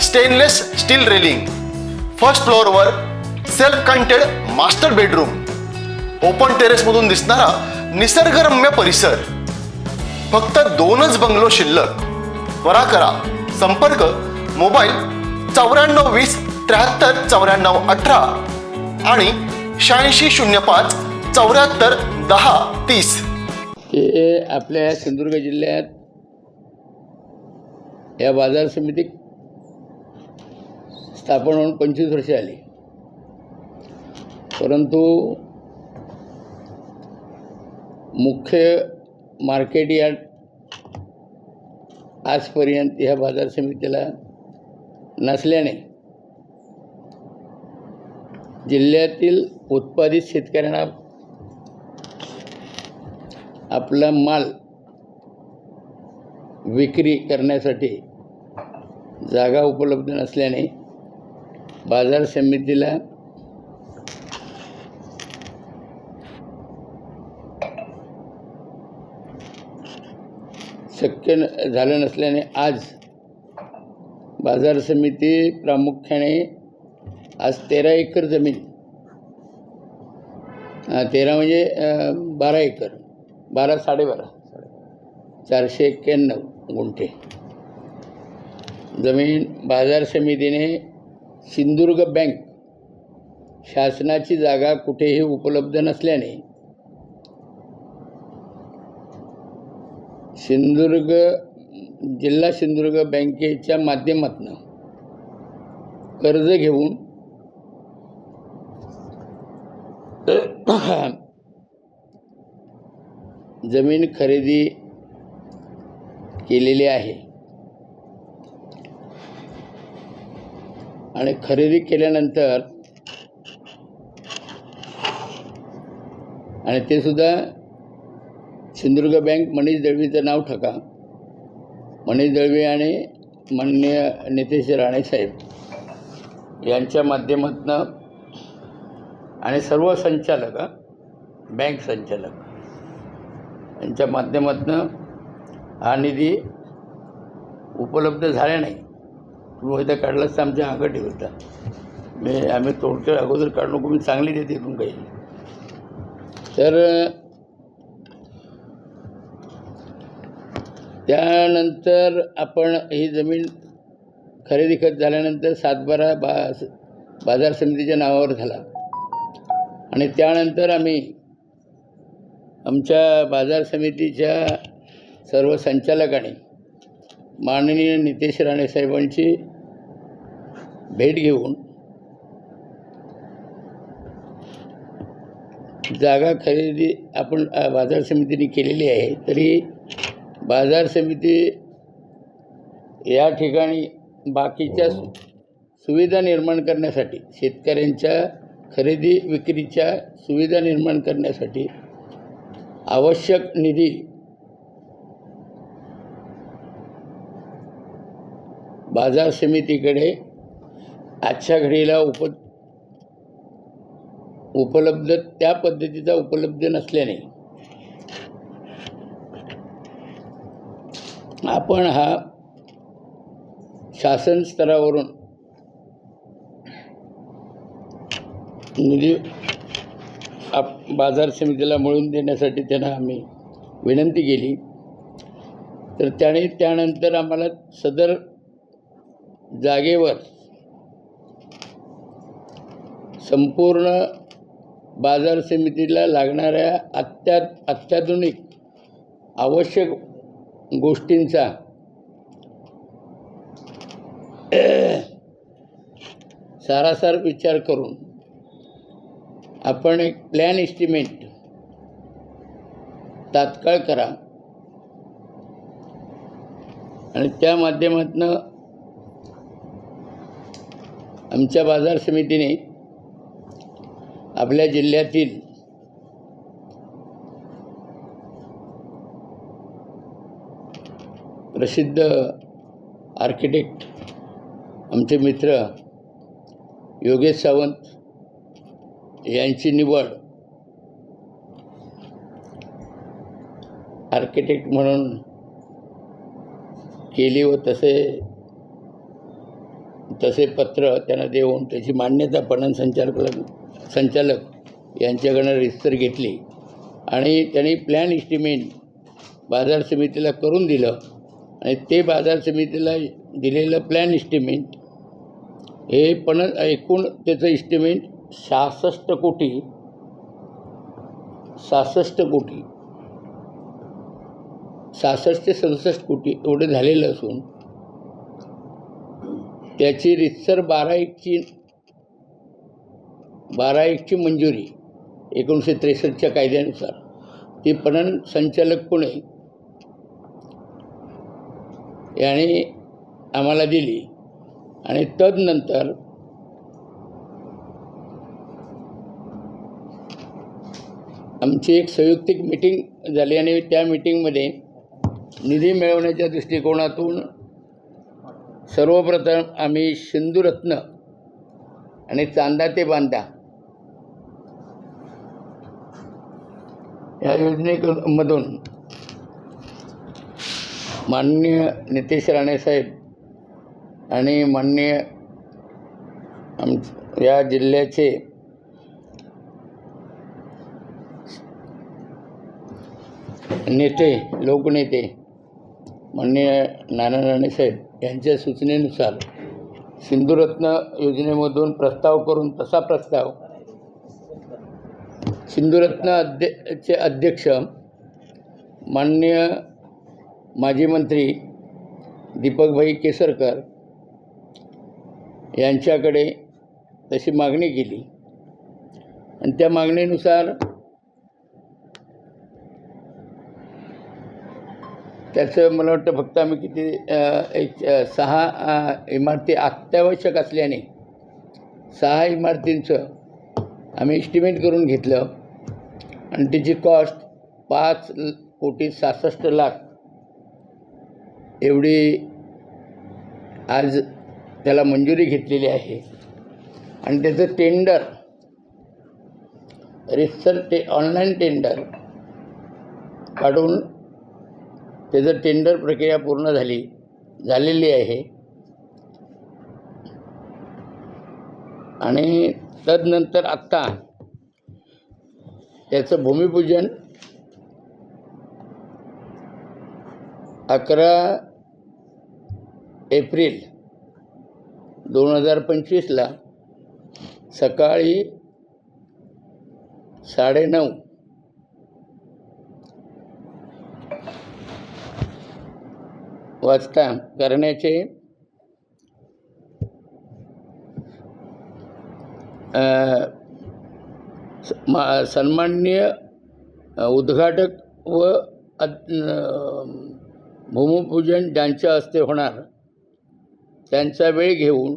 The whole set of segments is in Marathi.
Stainless steel railing first फ्लोअरवर self contained master bedroom open टेरेसमधून दिसणारा निसर्गरम्य परिसर. फक्त दोनच बंगलो शिल्लक. त्वरा करा. संपर्क मोबाईल चौऱ्याण्णव वीस त्र्याहत्तर चौऱ्याण्णव अठरा आणि शहाऐंशी शून्य पाच चौऱ्याहत्तर दहा तीस. हे आपल्या सिंधुदुर्ग जिल्ह्यात या बाजार समिती स्थापन होऊन पंचवीस वर्षे आली. परंतु मुख्य मार्केट यार्ड आजपर्यंत ह्या बाजार समितीला नसल्याने जिल्ह्यातील उत्पादित शेतकऱ्यांना आपला माल विक्री करण्यासाठी जागा उपलब्ध नसल्याने बाजार समितीला शक्य न- झालं नसल्याने आज बाजार समिती प्रामुख्याने आज तेरा एकर जमीन. तेरा म्हणजे बारा एकर. बारा साडेबारा. चारशे एक्क्याण्णव गुंठे. जमीन बाजार समितीने सिंधुदुर्ग बँक शासनाची जागा कुठेही उपलब्ध नसल्याने सिंधुदुर्ग जिल्हा सिंधुदुर्ग बँकेच्या माध्यमातून कर्ज घेऊन जमीन खरेदी केलेली आहे. आणि खरेदी केल्यानंतर आणि ते सुद्धा सिंधुदुर्ग बँक मनीष दळवीचं नाव ठका. मनीष दळवी आणि माननीय नितेश राणे साहेब यांच्या माध्यमातून आणि सर्व संचालक बँक संचालक यांच्या माध्यमातून हा निधी उपलब्ध झाला नाही. तुम्ही इथं काढलाच तर आमच्या अंगठी ठेवता मी आम्ही तोडके अगोदर काढू नको मी चांगली देते इथून काही. तर त्यानंतर आपण ही जमीन खरेदी खत झाल्यानंतर सातबारा बा बाजार समितीच्या नावावर झाला. आणि त्यानंतर आम्ही आमच्या बाजार समितीच्या सर्व संचालकांनी माननीय नितेश राणे साहेबांची भेट घेऊन जागा खरेदी आपण बाजार समितीने केलेली आहे. तरी बाजार समिती या ठिकाणी बाकीच्या सु सुविधा निर्माण करण्यासाठी शेतकऱ्यांच्या खरेदी विक्रीच्या सुविधा निर्माण करण्यासाठी आवश्यक निधी बाजार समितीकडे आजच्या घडीला उप उपलब्ध त्या पद्धतीचा उपलब्ध नसल्याने आपण हा शासन स्तरावरून निधी आप बाजार समितीला मिळवून देण्यासाठी त्यांना आम्ही विनंती केली. तर त्याने त्यानंतर आम्हाला सदर जागेवर संपूर्ण बाजार समितीला लागणाऱ्या अत्या अत्याधुनिक आवश्यक गोष्टींचा सारासार विचार करून आपण एक प्लॅन एस्टिमेट तात्काळ करा. आणि त्या माध्यमातून आमच्या बाजार समितीने आपल्या जिल्ह्यातील प्रसिद्ध आर्किटेक्ट आमचे मित्र योगेश सावंत यांची निवड आर्किटेक्ट म्हणून केली व तसे तसे पत्र त्यांना देऊन त्याची मान्यता पणन संचालक संचालक यांच्याकडनं रिस्तर घेतली. आणि त्यांनी प्लॅन इस्टिमेट बाजार समितीला करून दिलं. आणि ते बाजार समितीला दिलेलं प्लॅन इस्टिमेट हे पण एकूण त्याचं इस्टिमेट सहासष्ट कोटी. सहासष्ट कोटी. सहासष्ट ते सदुसष्ट कोटी एवढं झालेलं असून त्याची रितसर बारा एकची बारा एकची मंजुरी एकोणीसशे त्रेसष्टच्या कायद्यानुसार. ती पणन संचालक पुणे याने आम्हाला दिली. आणि तदनंतर आमची एक संयुक्तिक मिटिंग झाली आणि त्या मिटिंगमध्ये निधी मिळवण्याच्या दृष्टिकोनातून सर्वप्रथम आम्ही सिंधुरत्न आणि चांदा ते बांधा. या योजनेमधून माननीय नितेश राणेसाहेब आणि माननीय आम या जिल्ह्याचे नेते लोकनेते माननीय नारायण राणेसाहेब यांच्या सूचनेनुसार सिंधुरत्न योजनेमधून प्रस्ताव करून तसा प्रस्ताव सिंधुरत्न अध्य चे अध्यक्ष माननीय माजी मंत्री दीपकभाई केसरकर यांच्याकडे तशी मागणी केली. आणि त्या मागणीनुसार त्याचं मला वाटतं फक्त आम्ही किती एक सहा इमारती अत्यावश्यक असल्याने सहा इमारतींचं आम्ही एस्टिमेट करून घेतलं. आणि त्याची कॉस्ट पाच कोटी सहासष्ट लाख एवढी आज त्याला मंजुरी घेतलेली आहे. आणि त्याचं टेंडर रिसर टे ऑनलाईन टेंडर काढून त्याचं टेंडर प्रक्रिया पूर्ण झाली झालेली आहे. आणि तदनंतर आत्ता त्याचं भूमिपूजन अकरा एप्रिल दोन हजार पंचवीसला सकाळी साडेनऊ वाजता करण्याचे अ, स- मा- सन्माननीय अ, उद्घाटक व भूमिपूजन ज्यांच्या हस्ते होणार त्यांचा वेळ घेऊन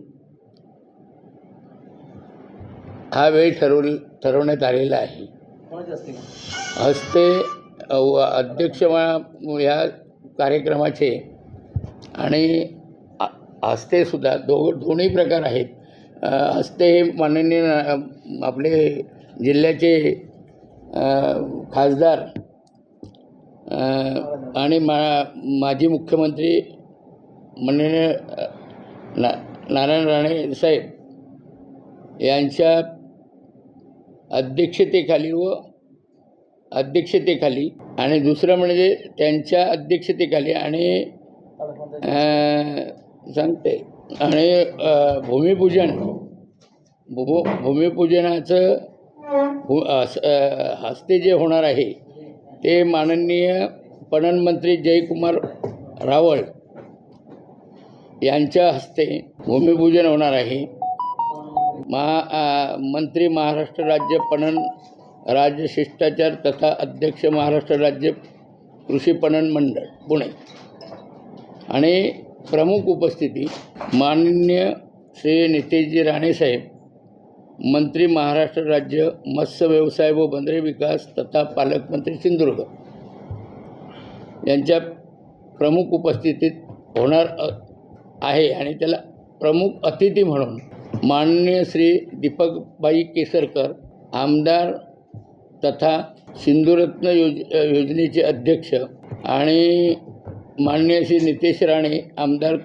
हा वेळ ठरव ठरवण्यात आलेला आहे. हस्ते? अध्यक्ष या कार्यक्रमाचे आणि आ- हस्तेसुद्धा दो दोन्ही प्रकार आहेत. अ, हस्ते हे माननीय आपले जिल्ह्याचे खासदार आणि मा माजी मुख्यमंत्री माननीय ना नारायण राणे साहेब यांच्या अध्यक्षतेखाली व अध्यक्षतेखाली आणि दुसरं म्हणजे त्यांच्या अध्यक्षतेखाली आणि सांगते. आणि भूमिपूजन. भू भूमिपूजनाचं भू हस्ते जे होणार आहे ते माननीय पणन मंत्री जयकुमार रावळ यांच्या हस्ते भूमिपूजन होणार आहे. महा मंत्री महाराष्ट्र राज्य पणन राज्य शिष्टाचार तथा अध्यक्ष महाराष्ट्र राज्य कृषी पणन मंडळ पुणे. आणि प्रमुख उपस्थिती माननीय श्री नितेशजी राणेसाहेब मंत्री महाराष्ट्र राज्य मत्स्य व्यवसाय व बंदरे विकास तथा पालकमंत्री सिंधुदुर्ग यांच्या प्रमुख उपस्थितीत होणार अ- आहे आणि त्याला प्रमुख अतिथी म्हणून माननीय श्री दीपकबाई केसरकर आमदार तथा सिंधुरत्न योज योजनेचे अध्यक्ष आणि माननीय श्री नितेश राणे आमदार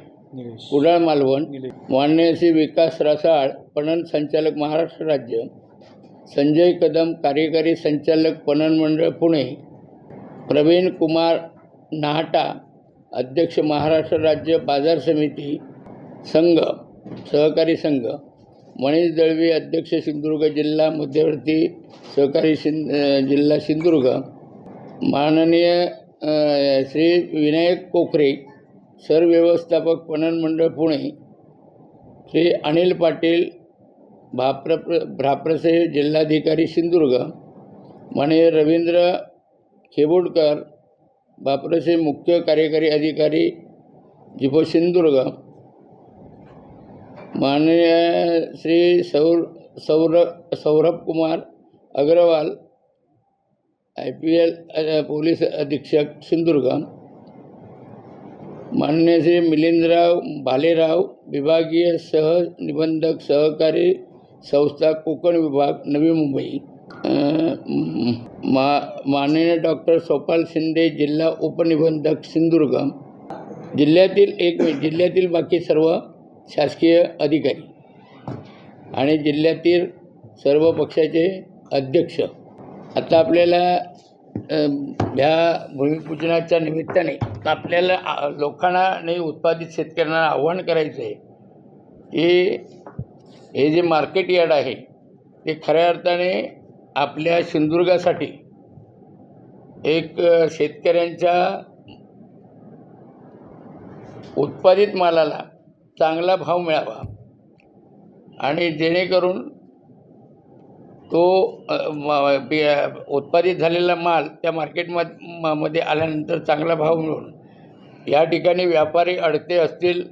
कुडाळ मालवण माननीय श्री विकास रसाळ पणन संचालक महाराष्ट्र राज्य संजय कदम कार्यकारी संचालक पणन मंडळ पुणे प्रवीण कुमार नाहटा अध्यक्ष महाराष्ट्र राज्य बाजार समिती संघ सहकारी संघ मनीष दळवी अध्यक्ष सिंधुदुर्ग जिल्हा मध्यवर्ती सहकारी सिं जिल्हा सिंधुदुर्ग माननीय श्री विनायक कोकरे सरव्यवस्थापक पणन मंडळ पुणे श्री अनिल पाटील भाप्र भ्राप्रसे जिल्हाधिकारी सिंधुदुर्ग माननीय रवींद्र खेबोडकर बाप्रसे मुख्य कार्यकारी अधिकारी जिपो सिंधुदुर्ग माननीय श्री सौर Saurabh Saurabh Kumar Agrawal I P L police अधीक्षक सिंधुदुर्ग मान्य श्री मिलिंदराव भालेराव विभागीय सह निबंधक सहकारी संस्था कोकण विभाग नवी मुंबई मा माननीय डॉक्टर सोपाल शिंदे जिल्हा उपनिबंधक सिंधुदुर्ग जिल्ह्यातील एक जिल्ह्यातील बाकी सर्व शासकीय अधिकारी आणि जिल्ह्यातील सर्व पक्षाचे अध्यक्ष. आता आपल्याला ह्या भूमिपूजनाच्या निमित्ताने आपल्याला लोकांना आणि उत्पादित शेतकऱ्यांना आव्हान करायचं आहे की हे जे मार्केट यार्ड आहे ते खऱ्या अर्थाने आपल्या सिंधुदुर्गासाठी एक शेतकऱ्यांच्या उत्पादित मालाला चांगला भाव मिळावा आणि जेणेकरून तो उत्पादित झालेला माल त्या मार्केटमध्ये मध्ये आल्यानंतर चांगला भाव मिळून या ठिकाणी व्यापारी अडते असतील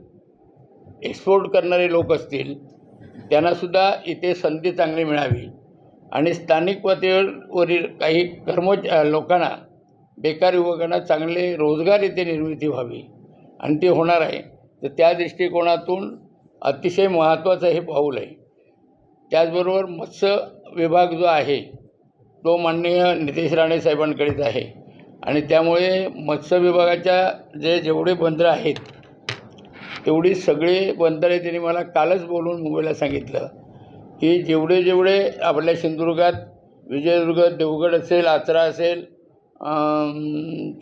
एक्सपोर्ट करणारे लोक असतील त्यांनासुद्धा इथे संधी चांगली मिळावी. आणि स्थानिक पातळीवरील काही कर्मच लोकांना बेकार युवकांना चांगले रोजगार इथे निर्मिती व्हावी. आणि ते होणार आहे. तर त्या दृष्टिकोनातून अतिशय महत्त्वाचं हे पाऊल आहे. त्याचबरोबर मत्स्य विभाग जो आहे तो माननीय नितेश राणे साहेबांकडेच आहे. आणि त्यामुळे मत्स्य विभागाच्या जे जेवढे बंदरं आहेत तेवढी सगळी बंदरे त्यांनी मला कालच बोलून मुंबईला सांगितलं की जेवढे जेवढे आपल्या सिंधुदुर्गात विजयदुर्ग देवगड असेल आचरा असेल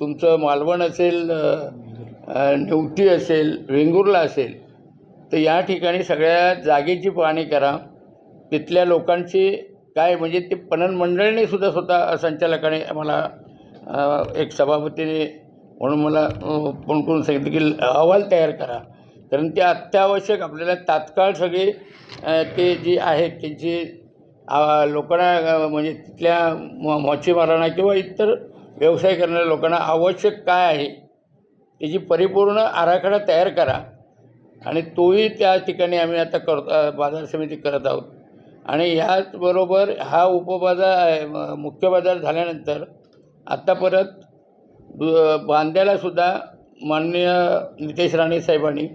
तुमचं मालवण असेल अ, नेवती असेल वेंगुर्ला असेल तर या ठिकाणी सगळ्या जागेची पाहणी करा. तिथल्या लोकांची काय म्हणजे ते पणन मंडळीने सुद्धा स्वतः संचालकाने मला एक सभापतीने म्हणून मला फोन करून सांगितलं की अहवाल तयार करा. कारण ते अत्यावश्यक आपल्याला तात्काळ सगळे ते जी आहेत त्यांची लोकांना म्हणजे तिथल्या म मच्छीमारांना किंवा इतर व्यवसाय करणाऱ्या लोकांना आवश्यक काय आहे त्याची परिपूर्ण आराखडा तयार करा. आणि तोही त्या ठिकाणी आम्ही आता करतो बाजार समिती करत आहोत. आणि ह्याचबरोबर हा उपबाजार मुख्य बाजार झाल्यानंतर आत्ता परत दु- बांद्यालासुद्धा माननीय नितेश राणे साहेबांनी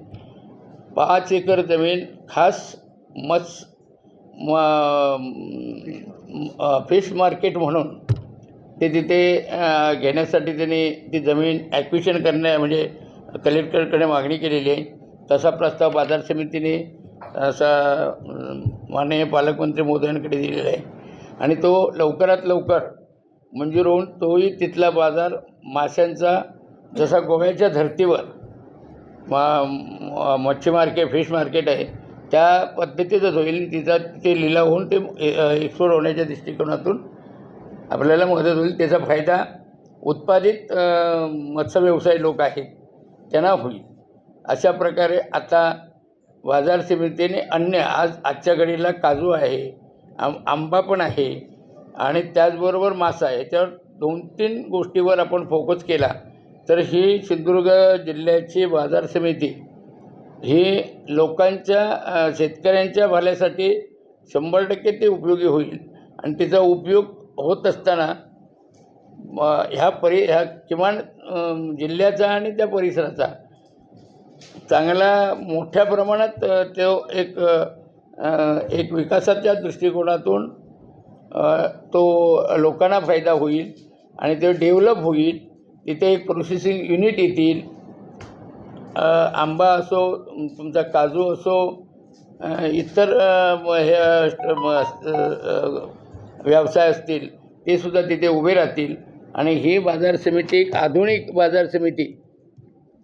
पाच एकर जमीन खास मत्स म फिश मार्केट म्हणून ते तिथे घेण्यासाठी त्यांनी ती जमीन ॲक्विशन करण्या म्हणजे कलेक्टरकडे मागणी केलेली आहे. तसा प्रस्ताव बाजार समितीने असा माननीय पालकमंत्री मोदयांकडे दिलेला आहे. आणि तो लवकरात लवकर मंजूर होऊन तोही तिथला बाजार माशांचा जसा गोव्याच्या धर्तीवर मा मच्छी मार्केट फिश मार्केट आहे त्या पद्धतीतच होईल. तिचा ते लिलाव होऊन ते एक्सपोर्ट होण्याच्या दृष्टिकोनातून आपल्याला मदत होईल. त्याचा फायदा उत्पादित मत्स्य व्यवसाय लोक आहेत त्यांना होईल. अशा प्रकारे आता बाजार समितीने अन्य आज आजच्या घडीला काजू आहे आं आंबा पण आहे आणि त्याचबरोबर मासा आहे. याच्यावर दोन तीन गोष्टीवर आपण फोकस केला तर ही सिंधुदुर्ग जिल्ह्याची बाजार समिती ही लोकांच्या शेतकऱ्यांच्या भल्यासाठी शंभर टक्के ते उपयोगी होईल. आणि तिचा उपयोग होत असताना ह्या परि ह्या किमान जिल्ह्याचा आणि त्या परिसराचा चांगला मोठ्या प्रमाणात तो एक एक विकासाच्या दृष्टिकोनातून तो लोकांना फायदा होईल आणि ते डेव्हलप होईल. तिथे एक प्रोसेसिंग युनिट येतील. आंबा असो तुमचा काजू असो इतर हे व्यवसाय असतील ते सुद्धा तिथे उभे राहतील. आणि ही बाजार समिती एक आधुनिक बाजार समिती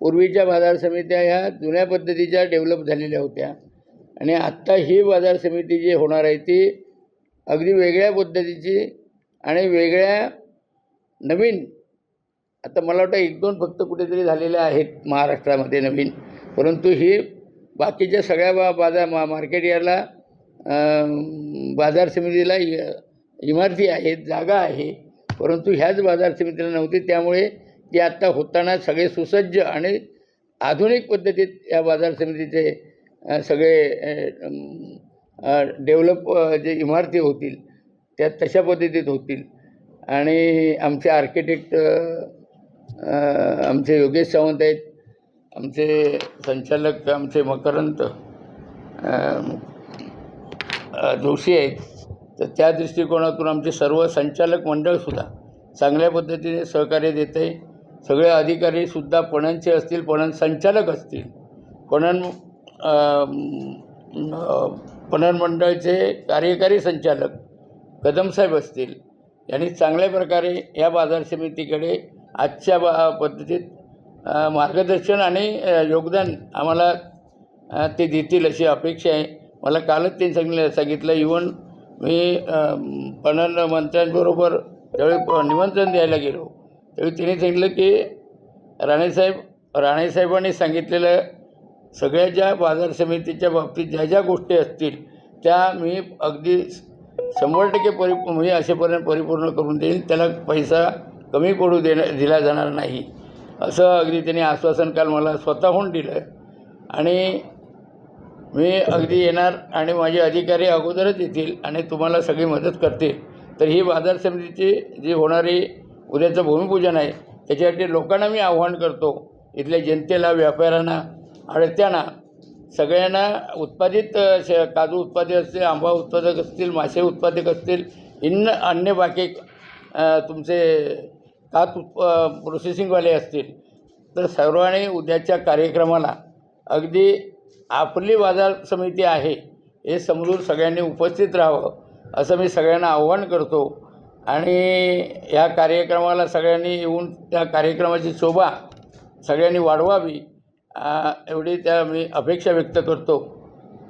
पूर्वीच्या बाजार समित्या ह्या जुन्या पद्धतीच्या डेव्हलप झालेल्या होत्या. आणि आत्ता ही बाजार समिती जी होणार आहे ती अगदी वेगळ्या पद्धतीची आणि वेगळ्या नवीन आता मला वाटतं एक दोन फक्त कुठेतरी झालेल्या आहेत महाराष्ट्रामध्ये नवीन. परंतु ही बाकीच्या सगळ्या बा बाजार मा मार्केट याला बाजार समितीला इ- इमारती आहेत जागा आहे. परंतु ह्याच बाजार समितीला नव्हती त्यामुळे ते आत्ता होताना सगळे सुसज्ज आणि आधुनिक पद्धतीत या बाजार समितीचे सगळे डेव्हलप जे इमारती होतील त्या तशा पद्धतीत होतील. आणि आमचे आर्किटेक्ट आमचे योगेश सावंत आहेत आमचे संचालक आमचे मकरंत जोशी आहेत. तर त्या दृष्टिकोनातून आमचे सर्व संचालक मंडळसुद्धा चांगल्या पद्धतीने सहकार्य देत आहे सगळे अधिकारीसुद्धा पणनचे असतील पणन संचालक असतील. पणन पणन मंडळाचे कार्यकारी संचालक कदमसाहेब असतील. यांनी चांगल्या प्रकारे या बाजार समितीकडे आजच्या बा पद्धतीत मार्गदर्शन आणि योगदान आम्हाला ते देतील अशी अपेक्षा आहे. मला कालच त्यांनी सांगितलं सांगितलं इवन मी पणन मंत्र्यांबरोबर ज्यावेळी निमंत्रण द्यायला गेलो त्यावेळी तिने सांगितलं की राणेसाहेब राणेसाहेबांनी सांगितलेलं सगळ्या ज्या बाजार समितीच्या बाबतीत ज्या ज्या गोष्टी असतील त्या मी अगदी शंभर टक्के परि मी असेपर्यंत परिपूर्ण करून देईन. त्याला पैसा कमी पडू देणं दिला जाणार नाही. असं अगदी त्यांनी आश्वासन काल मला स्वतःहून दिलं. आणि मी अगदी येणार आणि माझे अधिकारी अगोदरच येतील आणि तुम्हाला सगळी मदत करतील. तर ही बाजार समितीची जी होणारी उद्याचं भूमिपूजन आहे. त्याच्यासाठी लोकांना मी आव्हान करतो इथल्या जनतेला व्यापाऱ्यांना आडत्यांना सगळ्यांना उत्पादित श काजू उत्पादक असतील आंबा उत्पादक असतील मासे उत्पादक असतील इन्न अन्य बाकी तुमचे कात उत्प प्रोसेसिंगवाले असतील तर सर्वांनी उद्याच्या कार्यक्रमाला अगदी आपली बाजार समिती आहे हे समजून सगळ्यांनी उपस्थित राहावं असं मी सगळ्यांना आव्हान करतो. आणि या कार्यक्रमाला सगळ्यांनी येऊन त्या कार्यक्रमाची शोभा सगळ्यांनी वाढवावी एवढी त्या मी अपेक्षा व्यक्त करतो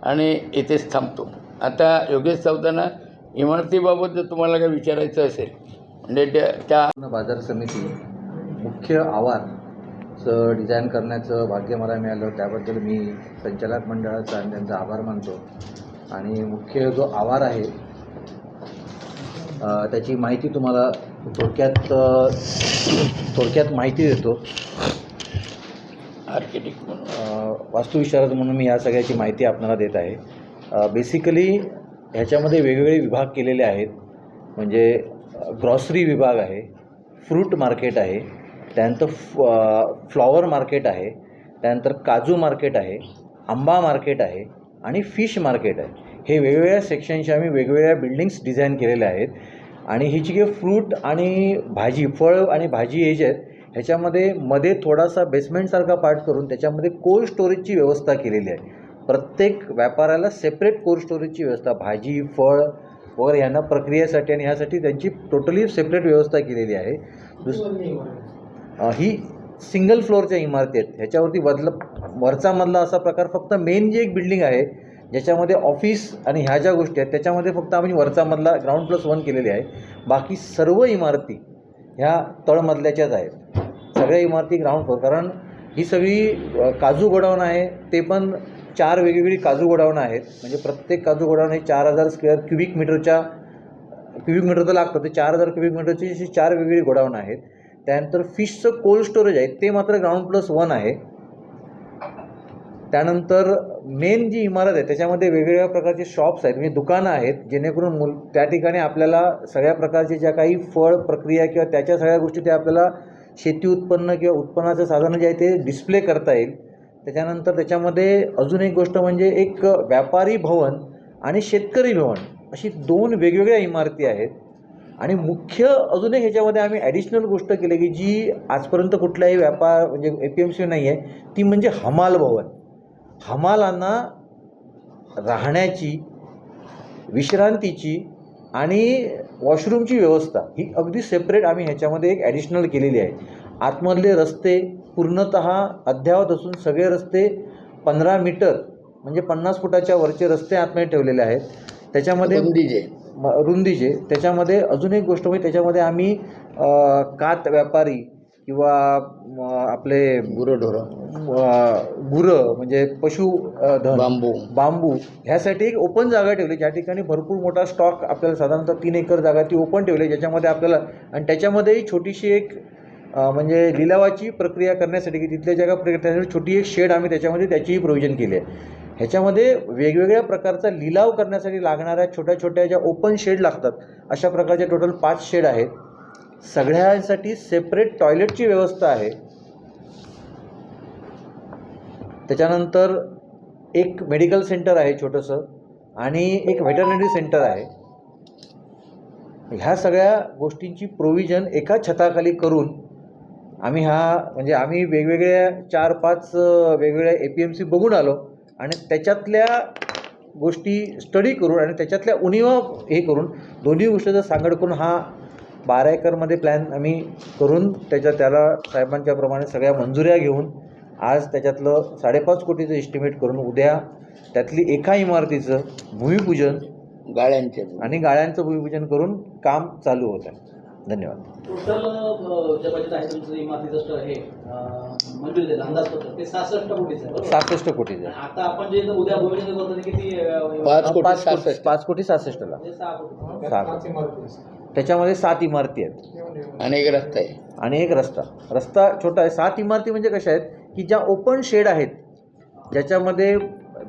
आणि इथेच थांबतो. आता योगेश चौताना इमारतीबाबत जर तुम्हाला काही विचारायचं असेल म्हणजे त्या बाजार समिती मुख्य आवारचं डिझाईन करण्याचं भाग्य मला मिळालं. त्याबद्दल मी संचालक मंडळाचा त्यांचा आभार मानतो. आणि मुख्य जो आवार आहे त्याची माहिती तुम्हाला थोडक्यात थोडक्यात माहिती देतो. आर्किटेक्ट म्हणून. वास्तुविशारद म्हणून मी या सगळ्याची माहिती आपल्याला देत आहे. बेसिकली ह्याच्यामध्ये वेगवेगळे विभाग केलेले आहेत. म्हणजे ग्रॉसरी विभाग आहे फ्रूट मार्केट आहे त्यानंतर फ फ्लॉवर मार्केट आहे त्यानंतर काजू मार्केट आहे आंबा मार्केट आहे आणि फिश मार्केट आहे. हे वेगवेगळ्या सेक्शनचे आम्ही वेगवेगळ्या बिल्डिंग्स डिझाईन केलेल्या आहेत. आणि ही जी काही फ्रूट आणि भाजी फळ आणि भाजी हे जे आहेत ह्याच्यामध्ये मध्ये थोडासा बेसमेंटसारखा पार्ट करून त्याच्यामध्ये कोल्ड स्टोरेजची व्यवस्था केलेली आहे. प्रत्येक व्यापाऱ्याला सेपरेट कोल्ड स्टोरेजची व्यवस्था भाजी फळ वगैरे ह्यांना प्रक्रियेसाठी आणि ह्यासाठी त्यांची टोटली सेपरेट व्यवस्था केलेली आहे. दुस ही सिंगल फ्लोअरच्या इमारती आहेत. ह्याच्यावरती बदल वरचा मधला असा प्रकार फक्त मेन जी एक बिल्डिंग आहे ज्याच्यामध्ये ऑफिस आणि ह्या ज्या गोष्टी आहेत त्याच्यामध्ये फक्त आम्ही वरचा मधला ग्राउंड प्लस वन केलेली आहे. बाकी सर्व इमारती ह्या तळमधल्याच्याच आहेत. सगळ्या इमारती ग्राउंड फ्लोअर कारण ही सगळी काजू गोडाऊन आहे ते पण चार वेगवेगळी काजू गोडाऊन आहेत. म्हणजे प्रत्येक काजू गोडाऊन हे चार हजार स्क्वेअर क्युबिक मीटरच्या क्युबिक मीटर तर लागतं ते चार हजार क्युबिक मीटरची अशी चार वेगवेगळी गोडाऊन आहेत. त्यानंतर फिशचं कोल्ड स्टोरेज आहे ते मात्र ग्राउंड प्लस वन आहे. त्यानंतर मेन जी इमारत आहे त्याच्यामध्ये वेगवेगळ्या प्रकारचे शॉप्स आहेत म्हणजे दुकानं आहेत जेणेकरून मुल त्या ठिकाणी आपल्याला सगळ्या प्रकारचे ज्या काही फळ प्रक्रिया किंवा त्याच्या सगळ्या गोष्टी त्या आपल्याला शेती उत्पन्न किंवा उत्पन्नाचं साधन जे आहे ते डिस्प्ले करता येईल. त्याच्यानंतर त्याच्यामध्ये अजून एक गोष्ट म्हणजे एक व्यापारी भवन आणि शेतकरी भवन अशी दोन वेगवेगळ्या इमारती आहेत. आणि मुख्य अजून एक ह्याच्यामध्ये आम्ही ॲडिशनल गोष्ट केली की जी आजपर्यंत कुठलाही व्यापार म्हणजे ए पी एम सी नाही आहे ती म्हणजे हमाल भवन. हमालांना राहण्याची विश्रांतीची आणि वॉशरूमची व्यवस्था ही अगदी सेपरेट आम्ही ह्याच्यामध्ये एक ॲडिशनल केलेली आहे. आतमधले रस्ते पूर्णत अद्यावत असून सगळे रस्ते पंधरा मीटर म्हणजे पन्नास फुटाच्या वरचे रस्ते आतमध्ये ठेवलेले आहेत. त्याच्यामध्ये रुंदीचे. म- रुंदीचे. त्याच्यामध्ये अजून एक गोष्ट म्हणजे त्याच्यामध्ये आम्ही कात व्यापारी किंवा आपले गुरंढोरं गुरं म्हणजे पशु धन. बांबू. बांबू. ह्यासाठी एक ओपन जागा ठेवली. ज्या ठिकाणी भरपूर मोठा स्टॉक आपल्याला साधारणतः तीन एकर जागा ती ओपन ठेवली. ज्याच्यामध्ये आपल्याला आणि त्याच्यामध्येही छोटीशी एक म्हणजे लिलावाची प्रक्रिया करण्यासाठी की तिथल्या जागा प्रक्रिया छोटी एक शेड आम्ही त्याच्यामध्ये त्याचीही प्रोव्हिजन केली आहे. ह्याच्यामध्ये वेगवेगळ्या प्रकारचा लिलाव करण्यासाठी लागणाऱ्या छोट्या छोट्या ज्या ओपन शेड लागतात अशा प्रकारचे टोटल पाच शेड आहेत. सगळ्यांसाठी सेपरेट टॉयलेटची व्यवस्था आहे. त्याच्यानंतर एक मेडिकल सेंटर आहे छोटंसं आणि एक व्हेटरनरी सेंटर आहे. ह्या सगळ्या गोष्टींची प्रोव्हिजन एका छताखाली करून आम्ही हा म्हणजे आम्ही वेगवेगळ्या चार पाच वेगवेगळ्या ए पी एम सी बघून आलो आणि त्याच्यातल्या गोष्टी स्टडी करून आणि त्याच्यातल्या उणीवा हे करून दोन्ही गोष्टीचा सांगड करून हा बारा एकरमध्ये प्लॅन आम्ही करून त्याच्या त्याला साहेबांच्या प्रमाणे सगळ्या मंजुऱ्या घेऊन आज त्याच्यातलं साडेपाच कोटीचं एस्टिमेट करून उद्या त्यातली एका इमारतीचं भूमिपूजन गाळ्यांचे. आणि गाळ्यांचं भूमिपूजन करून काम चालू होत. आहे धन्यवाद हे सहासष्ट कोटीचं पाच कोटी पाच कोटी सहासष्ट. पाच कोटी सहासष्टला. त्याच्यामध्ये सात इमारती आहेत. आणि एक रस्ता आहे आणि एक रस्ता. रस्ता छोटा आहे. सात इमारती म्हणजे कशा आहेत? की ज्या ओपन शेड आहेत. ज्याच्यामध्ये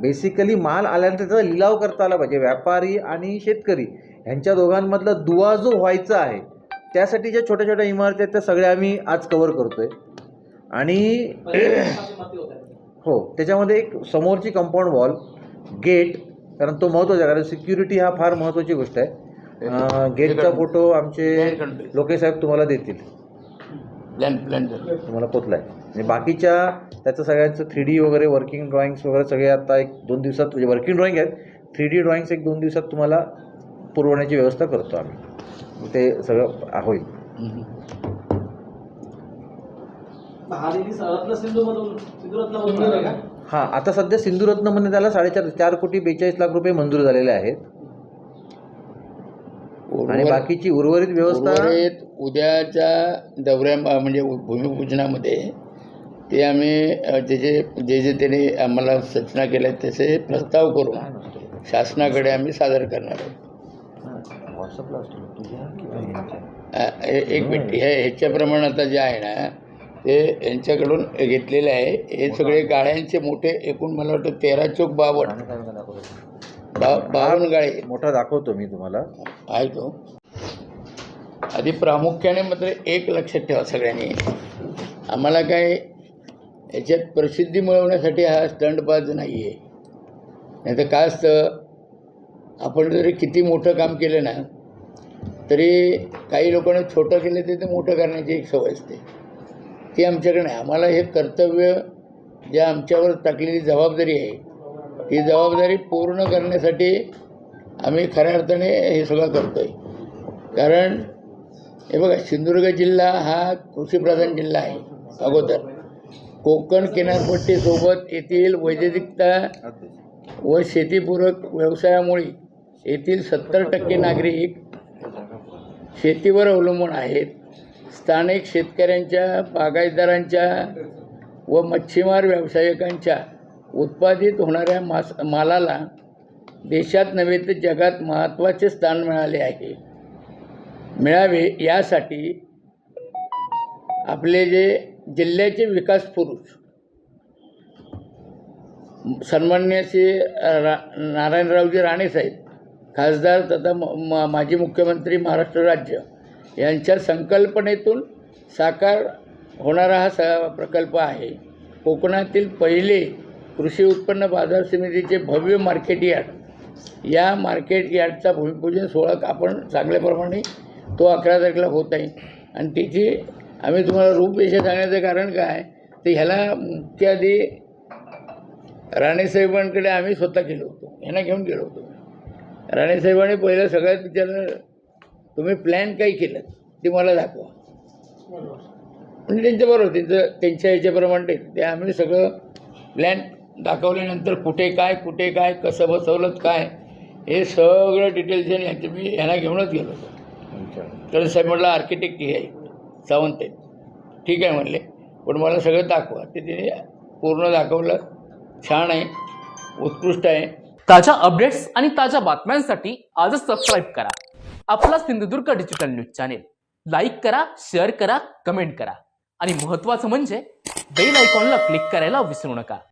बेसिकली माल आल्यानंतर त्याचा लिलाव करता आला पाहिजे. व्यापारी आणि शेतकरी ह्यांच्या दोघांमधला दुवा जो व्हायचा आहे त्यासाठी ज्या छोट्या छोट्या इमारती आहेत त्या सगळ्या आम्ही आज कवर करतोय. आणि हो त्याच्यामध्ये एक समोरची कंपाऊंड वॉल गेट कारण तो महत्त्वाचा आहे. कारण सिक्युरिटी हा फार महत्त्वाची गोष्ट आहे. गेटचा फोटो आमचे लोके साहेब तुम्हाला देतील. प्लॅन प्लॅन तुम्हाला पोचला आहे म्हणजे बाकीच्या त्याचं सगळ्यांचं थ्री डी वगैरे वर्किंग ड्रॉइंग्स वगैरे सगळे आता एक दोन दिवसात म्हणजे वर्किंग ड्रॉइंग आहेत थ्री डी ड्रॉइंग्स एक दोन दिवसात तुम्हाला पुरवण्याची व्यवस्था करतो आम्ही. ते सगळं होईल. हा हां आता सध्या सिंधुरत्नमध्ये त्याला साडेचार चार कोटी बेचाळीस लाख रुपये मंजूर झालेले आहेत. आणि बाकीची उर्वरित व्यवस्था? उर्वरित उद्याच्या दौऱ्या म्हणजे भूमिपूजनामध्ये ते आम्ही जे जे जे जे त्याने आम्हाला सूचना केल्या आहेत त्याचे प्रस्ताव करून शासनाकडे आम्ही सादर करणार आहोत. हे- एक मिनिट हे ह्याच्याप्रमाणे आता जे आहे ना ते यांच्याकडून घेतलेले आहे. हे सगळे गाळ्यांचे मोठे एकूण मला वाटतं तेरा चौक बावन्न? बा बावन्न गाळे. मोठा दाखवतो मी तुम्हाला. आहे तो आधी प्रामुख्याने मात्र एक लक्षात ठेवा सगळ्यांनी. आम्हाला काय याच्यात प्रसिद्धी मिळवण्यासाठी हा स्टंटबाज नाही आहे नाही तर काय असतं? आपण जरी किती मोठं काम केलं ना तरी काही लोकांनी छोटं केलं तर ते मोठं करण्याची एक सवय असते. ती आमच्याकडे नाही. आम्हाला हे कर्तव्य ज्या आमच्यावर टाकलेली जबाबदारी आहे ती जबाबदारी पूर्ण करण्यासाठी आम्ही खऱ्या अर्थाने हे सगळं करतो आहे कारण हे बघा सिंधुदुर्ग जिल्हा हा कृषीप्रधान जिल्हा आहे अगोदर. कोकण किनारपट्टीसोबत येथील वैद्यकता व शेतीपूरक व्यवसायामुळे येथील सत्तर टक्के नागरिक शेतीवर अवलंबून आहेत. स्थानिक शेतकऱ्यांच्या बागायतदारांच्या व मच्छीमार व्यावसायिकांच्या उत्पादित होणाऱ्या मास मालाला देशात नव्हे तर जगात महत्त्वाचे स्थान मिळाले आहे. मिळावे यासाठी आपले जे जिल्ह्याचे विकास पुरुष सन्मान्य श्री रा नारायणरावजी राणेसाहेब खासदार तथा म म- माजी मुख्यमंत्री महाराष्ट्र राज्य यांच्या संकल्पनेतून साकार होणारा हा स प्रकल्प आहे. कोकणातील पहिले कृषी उत्पन्न बाजार समितीचे भव्य मार्केट यार्ड या मार्केट यार्डचा भूमिपूजन सोहळा आपण चांगल्याप्रमाणे तो अकरा तारखेला होत आहे. आणि तिथे आम्ही तुम्हाला रूपरेषा सांगण्याचं कारण काय तर ह्याला मुख्य आधी राणेसाहेबांकडे आम्ही स्वतः गेलो होतो. ह्यांना घेऊन गेलो होतो. राणेसाहेबांनी पहिलं सगळ्यात विचारलं तुम्ही प्लॅन काय केलं? ते मला दाखवा. म्हणजे त्यांच्याबरोबर त्यांचं त्यांच्या ह्याच्याप्रमाणे ते- ते आम्ही सगळं प्लॅन दाखवल्यानंतर कुठे काय कुठे काय कसं बसवलं काय हे सगळं डिटेल्स यांचे मी ह्यांना घेऊनच गेलो होतो. तर साहेब म्हटलं आर्किटेक्ट हे आहे सावंत आहे. ठीक आहे म्हणले. पण मला सगळं दाखवा. ते तिने पूर्ण दाखवलं. छान आहे उत्कृष्ट आहे. ताज्या अपडेट्स आणि ताज्या बातम्यांसाठी आजच सबस्क्राईब करा. आपला Sindhudurg digital news channel like करा शेअर करा कमेंट करा. आणि महत्त्वाचं म्हणजे बेल आयकॉनला क्लिक करायला विसरू नका.